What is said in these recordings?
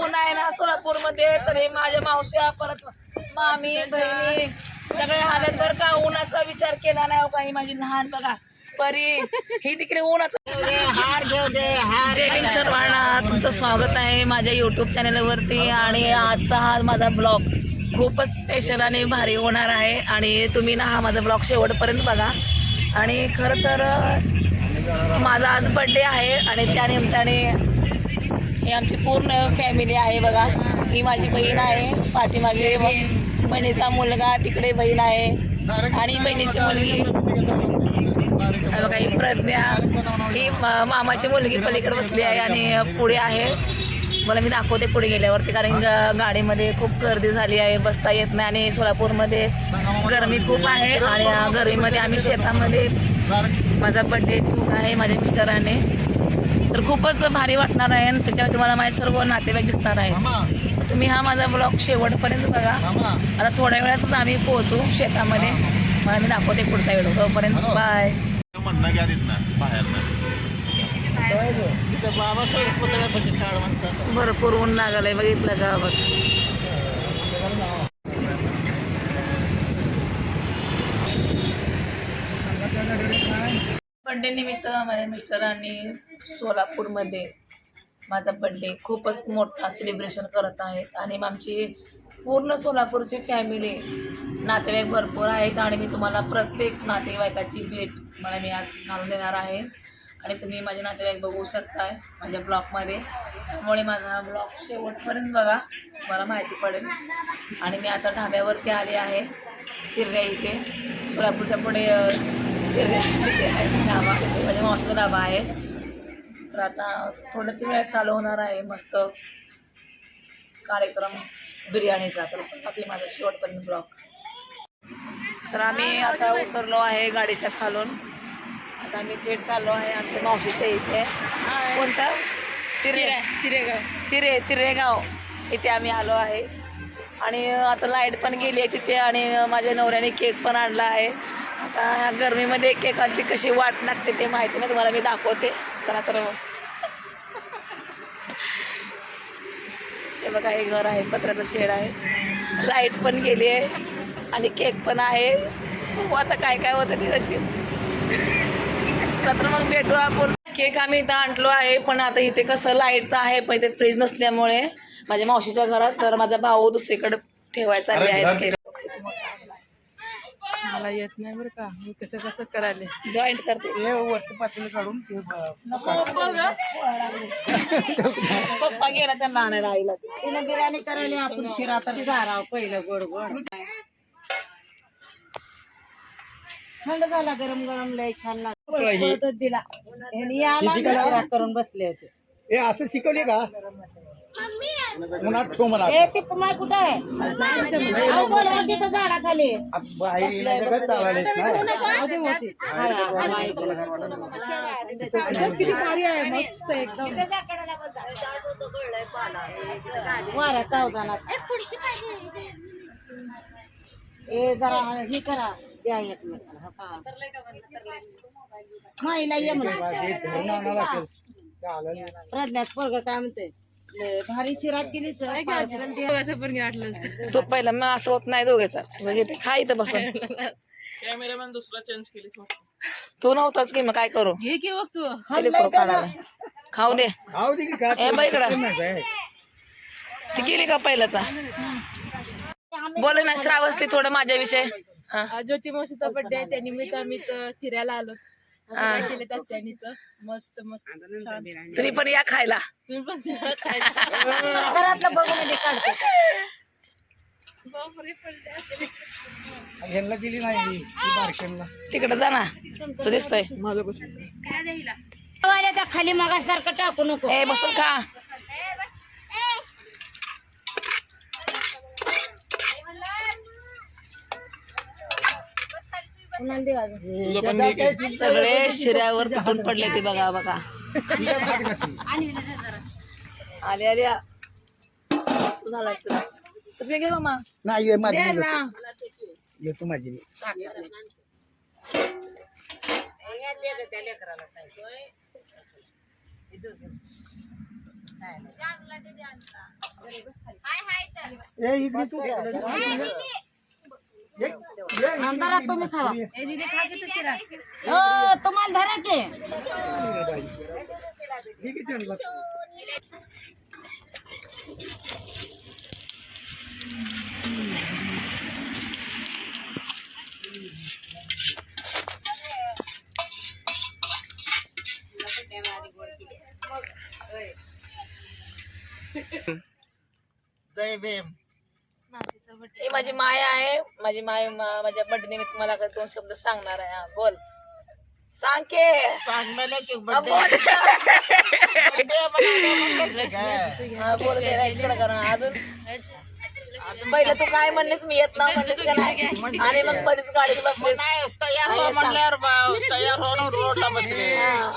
ऊन आहे ना सोलापूरमध्ये तर हे माझ्या मावश्या परत मामी बहिणी सगळे हालत बर का. उन्हाचा विचार केला नाही हो काही माझी लहान बघा. परी. ही तिकडे उन्हाचा हार घेऊ दे हार जय भीम सर्वांना तुमचं स्वागत आहे माझ्या यूट्यूब चॅनलवरती आणि आजचा हा माझा ब्लॉग खूपच स्पेशल आणि भारी होणार आहे. आणि तुम्ही ना हा माझा ब्लॉग शेवटपर्यंत बघा. आणि खरं तर माझा आज बड्डे आहे. आणि त्या आणि ही आमची पूर्ण फॅमिली आहे बघा. ही माझी बहीण आहे पाठीमागे बहिणीचा मुलगा तिकडे बहीण आहे. आणि बहिणीची मुलगी. बघा ही प्रज्ञा. ही मामाची मुलगी पलीकडे बसली आहे आणि पुढे आहे. मला मी दाखवते पुढे गेल्यावरती कारण ग- गाडीमध्ये खूप गर्दी झाली आहे बसता येत नाही आणि सोलापूरमध्ये गरमी खूप आहे. आणि गर्मीमध्ये गरमीमध्ये आम्ही शेतामध्ये माझा बड्डे ठेवला आहे माझ्या मिस्टराने. तर खूपच भारी वाटणार आहे आणि त्याच्यावर तुम्हाला माझे सर्व नातेवाईक दिसणार आहे तर तुम्ही हा माझा ब्लॉग शेवटपर्यंत बघा. आता थोड्या वेळातच आम्ही पोहोचू शेतामध्ये. मला मी दाखवते पुढचा व्हिडिओ तोपर्यंत बाय भरपूर ऊन लागलंय बघितलं का बघ. बड्डे निमित्त माझ्या मिस्टरांनी सोलापूरमध्ये माझा बड्डे खूपच मोठा सेलिब्रेशन करत आहेत. आणि आमची पूर्ण सोलापूरची फॅमिली नातेवाईक भरपूर आहेत आणि मी तुम्हाला प्रत्येक नातेवाईकाची भेट मला मी आज घालून देणार आहे. आणि तुम्ही माझे नातेवाईक बघू शकताय माझ्या ब्लॉगमध्ये त्यामुळे माझा ब्लॉग शेवटपर्यंत बघा मला माहिती पडेल. आणि मी आता ढाब्यावरती आले आहे तिरग्या इथे. सोलापूरच्या पुढे तिरग्या इथे आहे. ढाबा माझ्या म्हणजे मावशीचा ढाबा आहे तर आता थोड्याच वेळात चालू होणार आहे मस्त कार्यक्रम बिर्याणीचा. तर बाकी माझा शेवटपर्यंत ब्लॉग. तर आम्ही आता उतरलो आहे गाडीच्या खालून. आता आम्ही थेट चाललो आहे आमच्या मावशीच्या इथे. कोणता? तिरे तिरेगाव. तिरे तिरेगाव. इथे आम्ही आलो आहे. आणि आता लाइट पण गेली आहे तिथे आणि माझ्या नवऱ्याने केक पण आणला आहे. आता ह्या गरमीमध्ये केकाची कशी वाट लागते ते माहिती नाही तुम्हाला मी दाखवते. चला तर हे बघा हे घर आहे पत्र्याचं शेड आहे. लाइट पण गेली आहे आणि केक पण आहे. बघू आता काय काय होतं ते तशी तर मग भेटू आपण. केक आम्ही इथं आणलो आहे पण आता इथे कसं लाईटचं आहे पण इथे फ्रीज नसल्यामुळे माझ्या मावशीच्या घरात तर माझा भाऊ दुसरीकडे ठेवायचा आहे केक मला येत नाही बरं का. मी कसं कसं करायला. जॉईंट करते. हे वरचं पातेलं काढून ते पप्पा गेला त्यांना आणायला आईला. तिला बिर्याणी करायला आपण शिरा तर जाराव पहिलं गोड गोड. थंड झाला गरम गरम लय छान लागत दिला. करून बसले होते. हे असं शिकवले का? उन्हात ठेव म्हणा ए ती कुठं आहे? अहो, बोलवा तिथं झाडाखाली. बाहेर येण्याचं काय चालायला येत नाही. किती भारी आहे मस्त एकदम. वाऱ्या तावदानात. ए जरा हे करा. द्या एकमेकाला माईला ये म्हणा. हे आणावं लागेल. प्रज्ञात पोरग काय म्हणते भारी शिरात. दोघांचं पण वाटलं तो पहिला मग असं होत नाही दोघेचा. म्हणजे ते खा इथं बसून. कॅमेरामॅन दुसरा चेंज केलीच तू नव्हताच की मग काय करू? हे की बघ तू. करू काढायला. खाऊ दे. खाऊ दे की काय ए बाई इकडं. नाही काय. ती गेली का पहिल्याचा? बोले ना श्रावस्ती थोडं माझ्याविषयी. हा. आज ज्योती मावशीचा बर्थडे आहे त्या निमित्त आम्ही फिरायला आलो. शिरा केले त्यात त्यांनी तर? मस्त मस्त. छान. तुम्ही पण या खायला. तुम्ही पण. घरातलं बघून काढते. ह्यांना दिली नाही मी, ती बारक्यांना. तिकडे जा ना. तू दिसतोय. वाल्या त्या खाली मागासारखं टाकू नको. ए बसून खा. सगळे शिऱ्यावर तुटून पडले ते बघा बघा. आले आले. झाला शिरा. तुम्ही घे मामा. नाही घेतो. माझी. ए इकडे तू. एक- ये, अंधारा तुम्ही खावा हो तुम्हाला धरा की हे ही माझी माय आहे. माझी माय मा- माझ्या बर्थडे निमित्त मला दोन शब्द सांगणार आहे. हा बोल. सांग के. बोल. नाही. अजून? पहिलं तू काय म्हणलीस? मी येत ना म्हणलीस का नाही? आणि मग गाडीत बसलीस नाही तयार हो हा.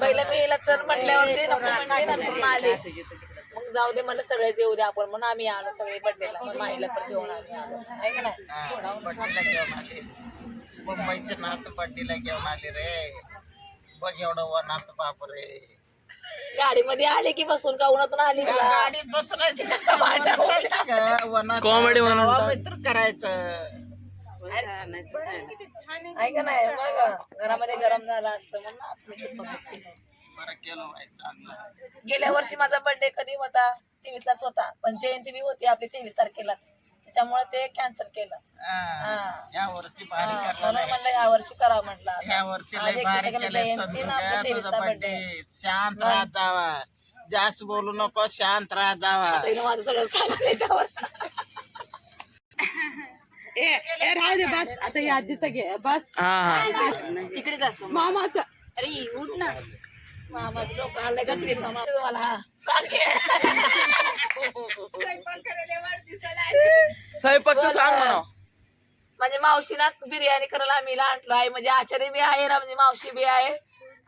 पहिलं मी हिला चल म्हटल्यावरती नको आले. मग जाऊ दे मला सगळेच येऊ दे आपण. म्हणून आम्ही आलो सगळे बर्थडेला मग माईला पण घेऊन आम्ही आलो. आहे का नाही? बड्डीला घेऊन आले. मुंबईचे नाथ बड्डीला घेऊन आले रे. बघ एवढं वनात बाप रे. गाडीमध्ये आले की बसून का उन्हातून आली गाडीत बसून तिथं वनात Comedy म्हणून जावा मित्र करायचं. आहे का नाही मग घरामध्ये गरम झालं असतं म्हणून आपण इथे. बरं केलं बाई, चांगलं गेल्या वर्षी माझा बर्थडे कधी होता? तेवीसलाच होता. पण जयंती बी होती आपली तेवीस तारखेला. त्याच्यामुळे ते कॅन्सल केलं. हा, हा. या वर्षी भारी हा, म्हणून म्हणलं करा म्हटलं. आता. या वर्षी आज लय एक भारी दिवसाला केलंय जयंती ना आपल्या संतुका तेवीसला तुझा बर्थडे बर्थडे शांत राहत जावा. जास्त बोलू नको शांत राहत जावा. माझं सगळं ए राहू दे बस. आता ही आजीचं घे. बस. हा हा. तिकडेच असं मामाचं. अरे उठ ना. मामाचं डोकं हल्लंय का ट्रीप मामा तुम्हाला हा सांग. की. स्वयंपाकचं सांग म्हणा. म्हणजे मावशीला बिर्याणी करायला आम्ही आणलो. आहे म्हणजे आचार्य बी आहे ना म्हणजे मावशी बी आहे.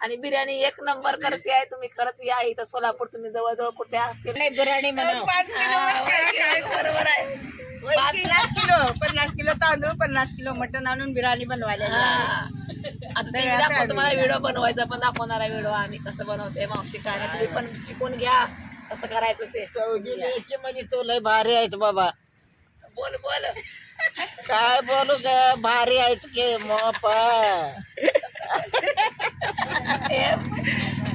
आणि बिर्याणी एक नंबर करते आहे तुम्ही खरंच या इथं सोलापूर तुम्ही जवळजवळ कुठे असतील. बिर्याणी म्हणा बरोबर आहे. पन्नास किलो पन्नास किलो तांदूळ पन्नास किलो मटण आणून बिर्याणी बनवायला हा. आता ते दाखव तुम्हाला व्हिडिओ बनवायचा पण दाखवणार आहे व्हिडिओ आम्ही कसं बनवतोय मावशी काय. तुम्ही पण शिकून घ्या कसं करायचं ते. चौघी म्हणजे तो लय भारी आहेच बाबा. बोल बोल. काय बोलू ग भारी आहेच की मोपा.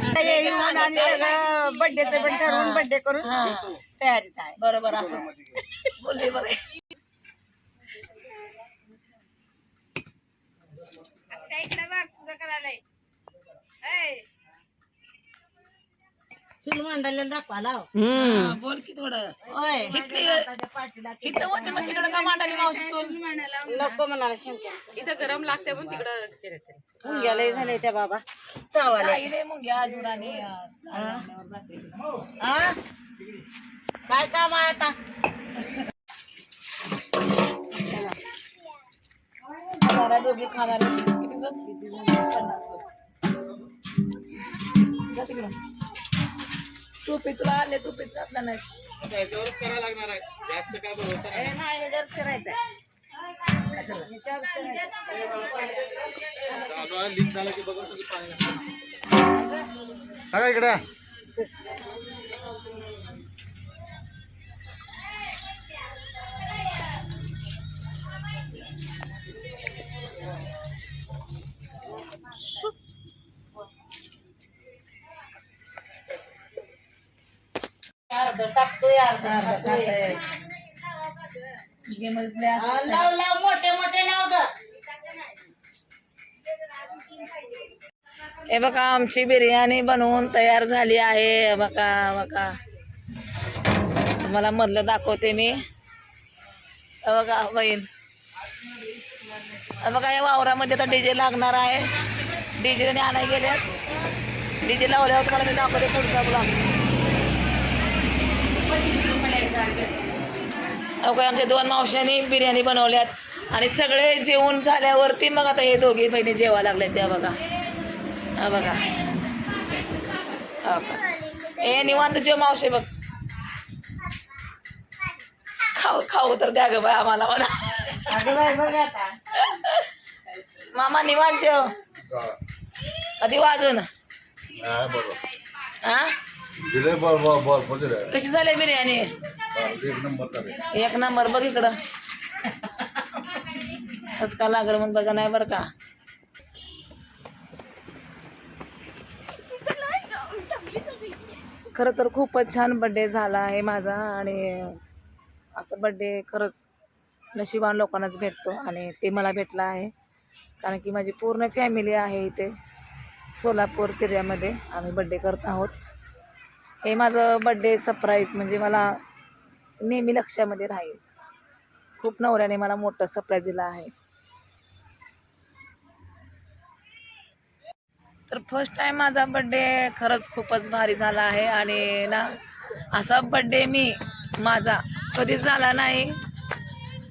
सगळं बर्थडेचं पण ठरवून बर्थडे करून. तयारीच आहे. बरोबर असंच. बोलली बघ. चूल मांडायला दाखवाला हा, बोल की थोडं. होय. इथली इथं होते मग तिकडं का मांडाली मावशी चूल? नको म्हणाला शंकर. इथं गरम लागते पण तिकडं केलं त्या बाबा. चावाले धुराने. हा? काय काम आहे आता? खाणाऱ्या दोघी खाणारे. किती जण? पन्नास जण. जा तिकडं. टोपी तुला आणले टोपी घातला नाही. करायला लागणार आहे. जास्त काय भरोसा नाही. हे नाही हेच्यावर करायचं चालू आहे लिंक झाला की बघा इकडे. अर्ध टाकतोय अर्ध टाकतोय. गेममधले असं हा, लाव लाव मोठे मोठे लाव ग. हे बघा आमची बिर्याणी बनवून तयार झाली आहे. हे बघा बघा. तुम्हाला मधलं दाखवते मी. बघा बहीण. बघा या वावरामध्ये आता डीजे लागणार आहे. डीजे आणाय गेल्यात डीजे लावल्यावर तुम्हाला मी दाखवते पुढचा ब्लॉग. अवघा आमच्या दोन मावशांनी बिर्याणी बनवल्यात आणि सगळे जेवण झाल्यावरती मग आता हे दोघी बहिणी जेवा लागले त्या बघा. हा बघा. हा का. ए निवांत जेव मावशे बघ. खाऊ खाऊ तर द्या ग बाय आम्हाला आता. मामा निवांत जेव. कधी वाजून? हा? दिले बोल बोल दिले कशी झाली बिर्याणी? एक नंबरचा रे एक नंबर बघ इकडं. कसं का लागलं म्हणून बघा नाही बरं का? खरं तर खूपच छान बड्डे झाला आहे माझा आणि असं बड्डे खरंच नशिबान लोकांनाच भेटतो आणि ते मला भेटलं आहे. कारण की माझी पूर्ण फॅमिली आहे इथे सोलापूर तिर्यामध्ये. आम्ही बड्डे करत आहोत. हे माझं बड्डे सरप्राईज म्हणजे मला नेहमी लक्षामध्ये राहील. खूप नवऱ्याने मला मोठं सरप्राईज दिलं आहे. तर फर्स्ट टाइम माझा बड्डे खरंच खूपच भारी झाला आहे आणि ना असा बड्डे मी माझा कधीच झाला नाही.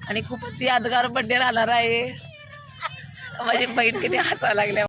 आणि खूपच यादगार बड्डे राहणार आहे. माझी बहीण किती हसायला लागल्या